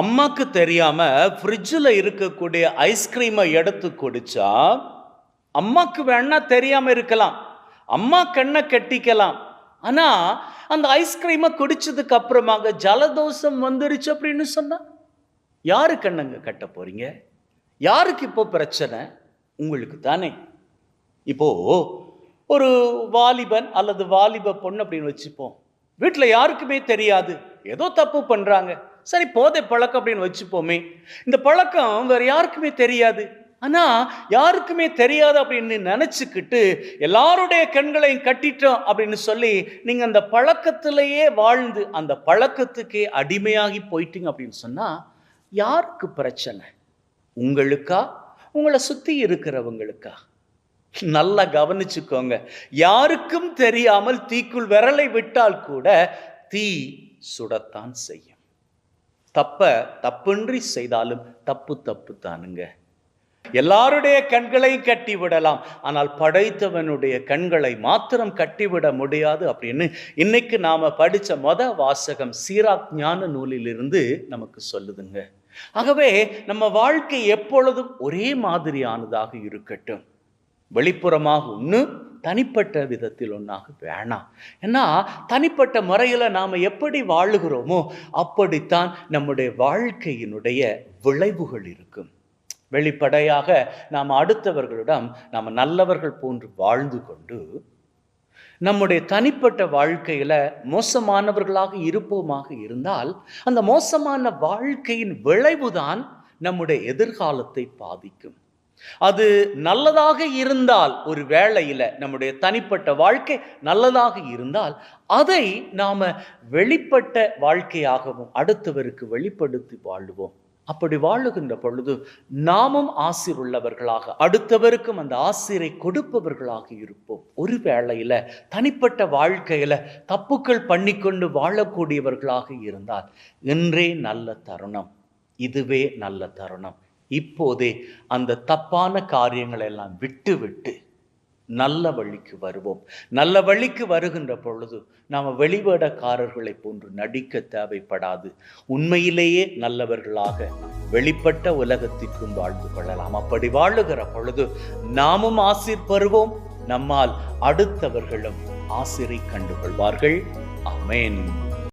அம்மாக்கு தெரியாம ஃப்ரிட்ஜில் இருக்கக்கூடிய ஐஸ்கிரீமை எடுத்து குடிச்சா அம்மாக்கு வேணா தெரியாம இருக்கலாம். அம்மா கண்ணை கட்டிக்கலாம். ஆனா அந்த ஐஸ்கிரீமை குடிச்சதுக்கு அப்புறமாக ஜலதோஷம் வந்துருச்சு அப்படின்னு சொன்னா யாரு கண்ணங்க கட்ட போறீங்க? யாருக்கு இப்போ பிரச்சனை? உங்களுக்கு தானே. இப்போ ஒரு வாலிபன் அல்லது வாலிப பொண்ணு அப்படின்னு வச்சுப்போம். வீட்டில் யாருக்குமே தெரியாது. ஏதோ தப்பு பண்றாங்க. சரி போதை பழக்கம் அப்படின்னு வச்சுப்போமே. இந்த பழக்கம் வேற யாருக்குமே தெரியாது. ஆனா யாருக்குமே தெரியாது அப்படின்னு நினச்சிக்கிட்டு எல்லாருடைய கண்களையும் கட்டிட்டோம் அப்படின்னு சொல்லி நீங்க அந்த பழக்கத்திலேயே வாழ்ந்து அந்த பழக்கத்துக்கே அடிமையாகி போயிட்டீங்க அப்படின்னு சொன்னா யாருக்கு பிரச்சனை? உங்களுக்கா? உங்களை சுத்தி இருக்கிறவங்களுக்கா? நல்லா கவனிச்சுக்கோங்க. யாருக்கும் தெரியாமல் தீக்குள் விரலை விட்டால் கூட தீ சுடத்தான் செய்யும். தப்ப தப்பின்றி செய்தாலும் தப்பு தப்பு தானுங்க எல்லாருடைய கண்களை கட்டி விடலாம். ஆனால் படைத்தவனுடைய கண்களை மாத்திரம் கட்டிவிட முடியாது அப்படின்னு இன்னைக்கு நாம படிச்ச மொத வாசகம் சீராக் ஞான நூலிலிருந்து நமக்கு சொல்லுதுங்க. ஆகவே நம்ம வாழ்க்கை எப்பொழுதும் ஒரே மாதிரியானதாக இருக்கட்டும். வெளிப்புறமாக ஒன்று தனிப்பட்ட விதத்தில் ஒன்றாக வேணாம் ஏன்னா தனிப்பட்ட முறையில் நாம் எப்படி வாழுகிறோமோ அப்படித்தான் நம்முடைய வாழ்க்கையினுடைய விளைவுகள் இருக்கும். வெளிப்படையாக நாம் அடுத்தவர்களிடம் நாம் நல்லவர்கள் போன்று வாழ்ந்து கொண்டு நம்முடைய தனிப்பட்ட வாழ்க்கையில் மோசமானவர்களாக இருப்போமாக இருந்தால் அந்த மோசமான வாழ்க்கையின் விளைவுதான் நம்முடைய எதிர்காலத்தை பாதிக்கும். அது நல்லதாக இருந்தால் ஒரு வேளையில நம்முடைய தனிப்பட்ட வாழ்க்கை நல்லதாக இருந்தால் அதை நாம வெளிப்பட்ட வாழ்க்கையாகவும் அடுத்தவருக்கு வெளிப்படுத்தி வாழுவோம். அப்படி வாழுகின்ற பொழுது நாமும் ஆசிர் உள்ளவர்களாக அடுத்தவருக்கும் அந்த ஆசிரை கொடுப்பவர்களாக இருப்போம். ஒரு வேளையில தனிப்பட்ட வாழ்க்கையில தப்புக்கள் பண்ணிக்கொண்டு வாழக்கூடியவர்களாக இருந்தால் இன்றே நல்ல தருணம். இதுவே நல்ல தருணம். இப்போதே அந்த தப்பான காரியங்களை எல்லாம் விட்டு விட்டு நல்ல வழிக்கு வருவோம். நல்ல வழிக்கு வருகின்ற பொழுது நாம் வெளிவேடக்காரர்களை போன்று நடிக்க தேவைப்படாது. உண்மையிலேயே நல்லவர்களாக வெளிப்பட்ட உலகத்திற்கும் வாழ்ந்து கொள்ளலாம். அப்படி வாழுகிற பொழுது நாமும் ஆசிர் பெறுவோம். நம்மால் அடுத்தவர்களும் ஆசிரை கண்டுகொள்வார்கள். அமேன்